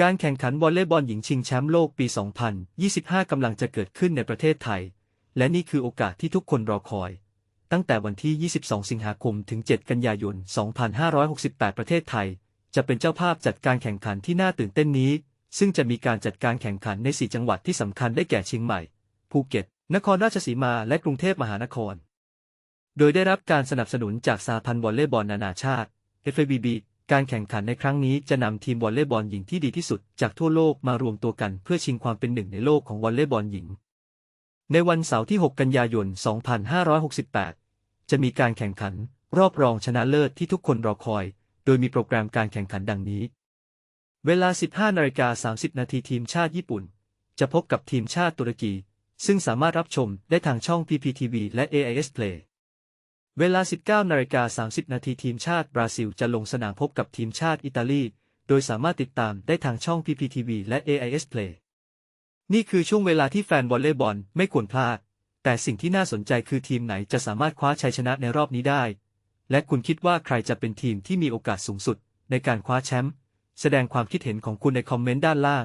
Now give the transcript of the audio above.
การแข่งขันวอลเลย์บอลหญิงชิงแชมป์โลกปี 2025 กำลังจะเกิดขึ้นในประเทศไทย และนี่คือโอกาสที่ทุกคนรอคอย ตั้งแต่วันที่ 22 สิงหาคม ถึง 7 กันยายน 2568 ประเทศไทย จะเป็นเจ้าภาพจัดการแข่งขันที่น่าตื่นเต้นนี้ ซึ่งจะมีการจัดการแข่งขันใน 4 จังหวัดที่สำคัญได้แก่เชียงใหม่ ภูเก็ต นครราชสีมา และกรุงเทพมหานคร โดยได้รับการสนับสนุนจากสหพันธ์วอลเลย์บอลนานาชาติ FIVB การแข่งขันในครั้งนี้จะนำทีมวอลเลย์บอลหญิงที่ดีที่สุดจากทั่วโลกมารวมตัวกันเพื่อชิงความเป็นหนึ่งในโลกของวอลเลย์บอลหญิง ในวันเสาร์ที่ 6 กันยายน 2568 จะมีการแข่งขันรอบรองชนะเลิศที่ทุกคนรอคอย โดยมีโปรแกรมการแข่งขันดังนี้ เวลา 15นาฬิกา30 นาทีทีมชาติญี่ปุ่น จะพบกับทีมชาติตุรกี ซึ่งสามารถรับชมได้ทางช่อง PPTV และ AIS Play เวลา 19นาฬิกา30 นาทีทีมชาติบราซิลจะลงสนามพบกับทีมชาติอิตาลี โดยสามารถติดตามได้ทางช่อง PPTV และ AIS Play นี่คือช่วงเวลาที่แฟนวอลเลย์บอลไม่ควรพลาด แต่สิ่งที่น่าสนใจคือทีมไหนจะสามารถคว้าชัยชนะในรอบนี้ได้ และคุณคิดว่าใครจะเป็นทีมที่มีโอกาสสูงสุดในการคว้าแชมป์ แสดงความคิดเห็นของคุณในคอมเมนต์ด้านล่าง